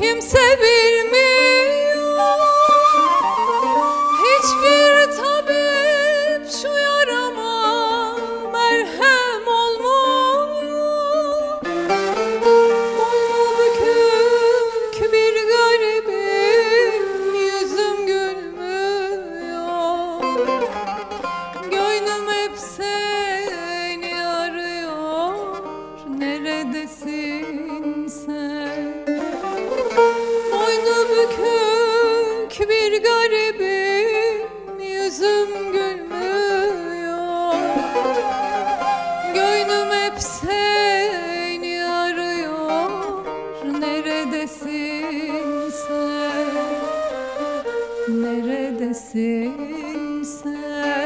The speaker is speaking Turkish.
kimse bilmiyor. Hiçbir tabip şu yarama merhem olmuyor. Boynu bükük bir garibim yüzüm gülmüyor. Gönlüm hep seni arıyor. Neredesin? neredesin sen?